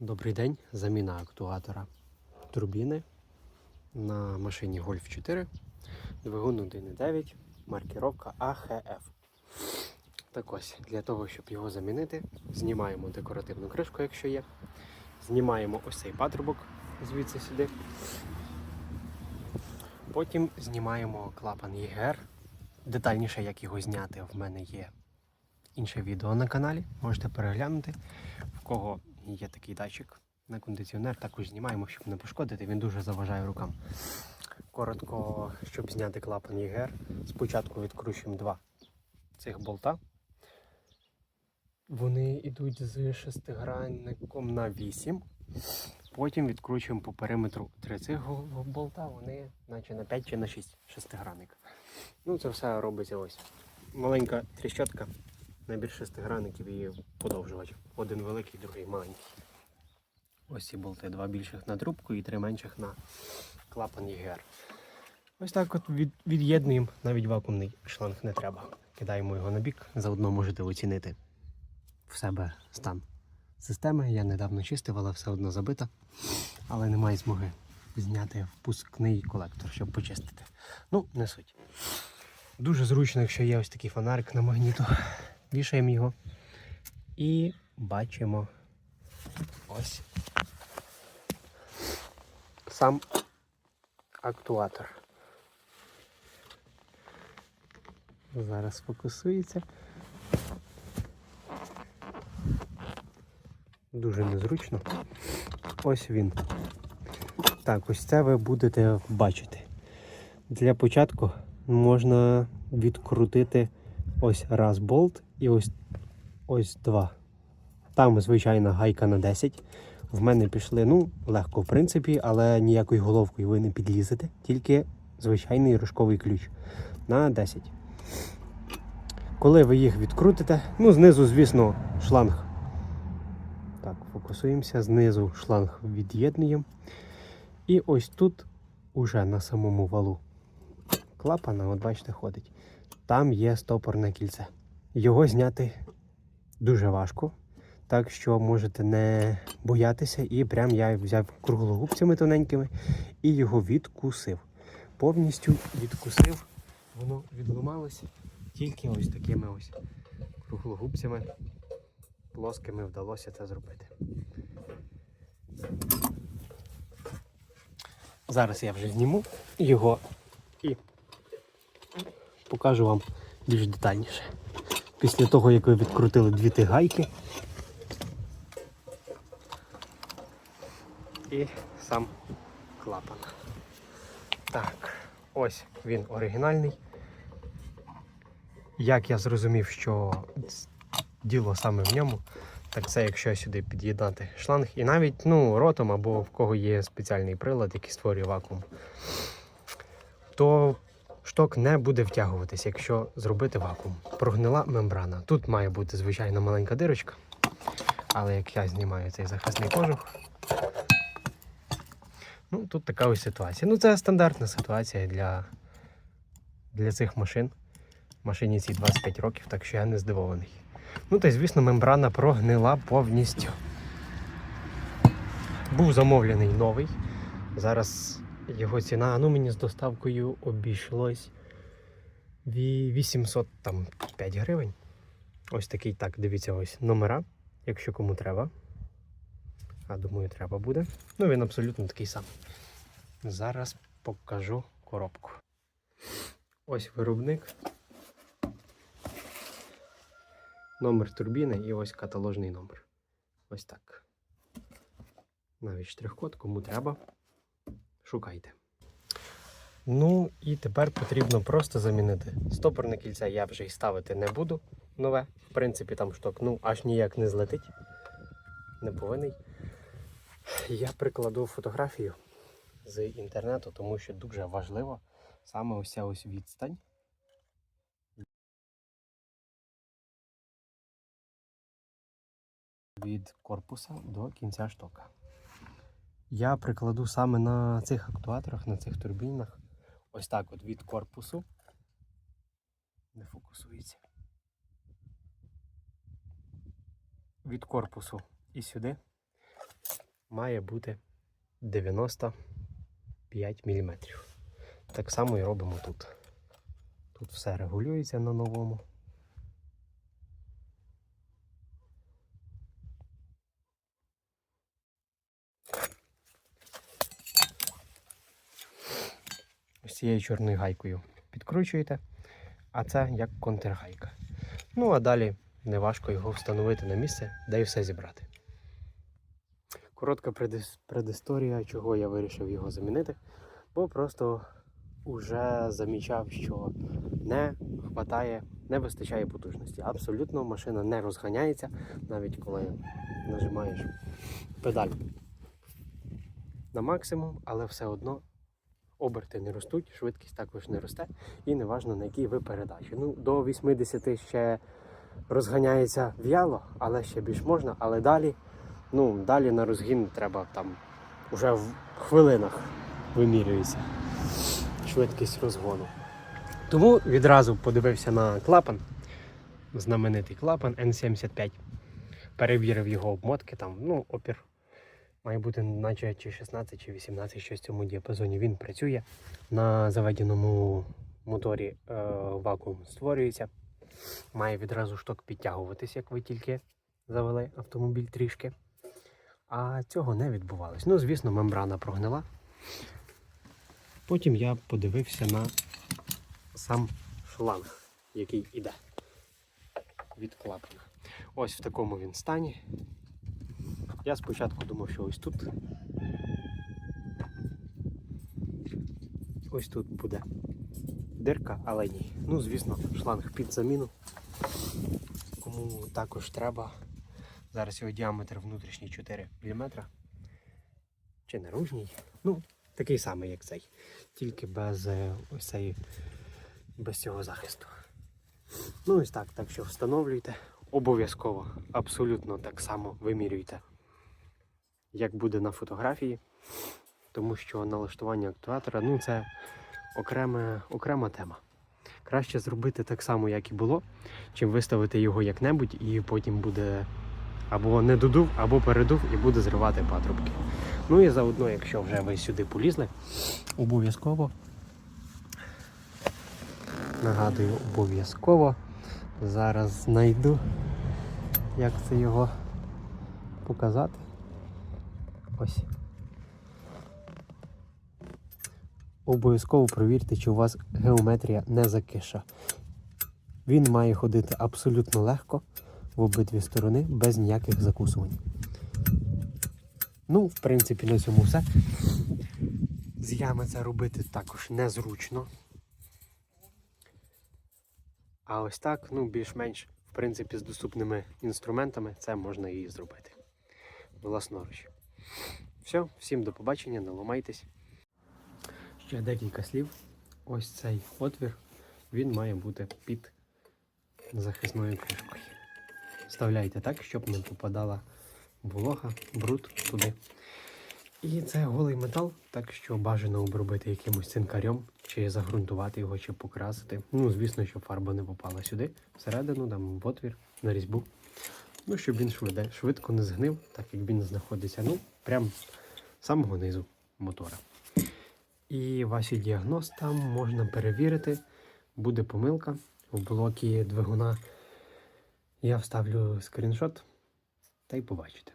Добрий день. Заміна актуатора турбіни на машині Golf 4. Двигун 1.9, маркіровка AHF. Так ось, для того, щоб його замінити, знімаємо декоративну кришку, якщо є. Знімаємо ось цей патрубок звідси сюди. Потім знімаємо клапан ЄГР. Детальніше, як його зняти, в мене є інше відео на каналі. Можете переглянути. В кого є такий датчик на кондиціонер, також знімаємо, щоб не пошкодити. Він дуже заважає рукам. Коротко, щоб зняти клапан ЄГР, спочатку відкручуємо два цих болта. Вони йдуть з шестигранником на 8. Потім відкручуємо по периметру три цих болта, вони наче на 5 чи на 6 шестигранник. Ну, це все робиться ось. Маленька тріщотка, набір шестигранників і подовжувач. Один великий, другий маленький. Ось ці болти, два більших на трубку і три менших на клапан ЄГР. Ось так от від, від'єднуємо, навіть вакуумний шланг не треба. Кидаємо його на бік, заодно можете оцінити в себе стан системи. Я недавно чистив, але все одно забита. Але немає змоги зняти впускний колектор, щоб почистити. Ну, не суть. Дуже зручно, якщо є ось такий фонарик на магніту. Вішаємо його і бачимо ось сам актуатор. Зараз фокусується. Дуже незручно. Ось він. Так, ось це ви будете бачити. Для початку можна відкрутити ось раз болт і ось ось два. Там звичайна гайка на 10. В мене пішли, ну, легко, в принципі, але ніякою головкою ви не підлізете, тільки звичайний рожковий ключ на 10. Коли ви їх відкрутите, ну, знизу, звісно, шланг. Так, фокусуємося, знизу шланг від'єднуємо. І ось тут, уже на самому валу клапана, от бачите, ходить. Там є стопорне кільце. Його зняти дуже важко. Так що можете не боятися. І прям я взяв круглогубцями тоненькими і його відкусив. Повністю відкусив, воно відламалося тільки ось такими ось круглогубцями плоскими вдалося це зробити. Зараз я вже зніму його і покажу вам більш детальніше. Після того, як ви відкрутили дві ті гайки і сам клапан. Так, ось він оригінальний. Як я зрозумів, що діло саме в ньому, так це якщо сюди під'єднати шланг і навіть ну, ротом або в кого є спеціальний прилад, який створює вакуум, то шток не буде втягуватися, якщо зробити вакуум. Прогнила мембрана. Тут має бути звичайно маленька дирочка, але як я знімаю цей захисний кожух, ну тут така ось ситуація. Ну це стандартна ситуація для, для цих машин. Машині цій 25 років, так що я не здивований. Ну та й звісно, мембрана прогнила повністю. Був замовлений новий. Зараз його ціна, ну мені з доставкою обійшлось ві- 805 гривень. Ось такий, так, дивіться, ось номера, якщо кому треба. А думаю, треба буде. Ну, він абсолютно такий самий. Зараз покажу коробку. Ось виробник. Номер турбіни і ось каталожний номер. Ось так. Навіть штрих-код, кому треба. Шукайте. Ну і тепер потрібно просто замінити. Стопорне кільце я вже й ставити не буду. Нове. В принципі, там шток ну аж ніяк не злетить. Не повинен. Я прикладу фотографію з інтернету, тому що дуже важливо саме ось ця ось відстань. від корпуса до кінця штока. Я прикладу саме на цих актуаторах, на цих турбінах, ось так от від корпусу. Не фокусується. Від корпусу і сюди. має бути 95 мм. Так само і робимо тут. Тут все регулюється на новому. Цією чорною гайкою підкручуєте, а це як контргайка. Ну а далі неважко його встановити на місце, де і все зібрати. Коротка предісторія, чого я вирішив його замінити, бо просто вже замічав, що не хватає, не вистачає потужності. Абсолютно машина не розганяється, навіть коли нажимаєш педаль на максимум, але все одно оберти не ростуть, швидкість також не росте, і неважно на якій ви передачі. Ну, до 80 ще розганяється в'яло, але ще більш можна, але далі, ну, далі на розгін треба там вже в хвилинах вимірюється швидкість розгону. Тому відразу подивився на клапан, знаменитий клапан N75. Перевірив його обмотки, там, ну, опір має бути наче чи 16, чи 18, щось в цьому діапазоні. Він працює. На заведеному моторі е, вакуум створюється. Має відразу шток підтягуватись, як ви тільки завели автомобіль трішки. А цього не відбувалось. Ну, звісно, мембрана прогнила. Потім я подивився на сам шланг, який іде від клапана. Ось в такому він стані. Я спочатку думав, що ось тут. Ось тут буде дирка, але ні. Ну, звісно, шланг під заміну. Кому також треба. Зараз його діаметр внутрішній 4 мм. Чи наружній. Ну, такий самий, як цей. Тільки без е, ось цієї, без цього захисту. Ну ось так, так що встановлюйте. Обов'язково, абсолютно так само вимірюйте, як буде на фотографії, тому що налаштування актуатора ну це окрема, окрема тема. Краще зробити так само, як і було, чим виставити його як-небудь, і потім буде або не додув, або передув і буде зривати патрубки. Ну і заодно, якщо вже ви сюди полізли, обов'язково нагадую, обов'язково зараз знайду, як це його показати. Ось. Обов'язково провірте, чи у вас геометрія не закиша. Він має ходити абсолютно легко в обидві сторони, без ніяких закусувань. Ну, в принципі, на цьому все. З ями це робити також незручно. А ось так, ну, більш-менш, в принципі, з доступними інструментами це можна і зробити. Власноруч. Все, всім до побачення, не ламайтесь. Ще декілька слів. Ось цей отвір, він має бути під захисною кришкою. Вставляйте так, щоб не попадала волога, бруд туди. І це голий метал, так що бажано обробити якимось цинкарем, чи загрунтувати його, чи покрасити. Ну, звісно, щоб фарба не попала сюди, всередину, там в отвір, на різьбу. Ну, щоб він швидко не згнив, так як він знаходиться, ну, прям з самого низу мотора. І ваші діагноз там можна перевірити. Буде помилка в блокі двигуна. Я вставлю скріншот та й побачите.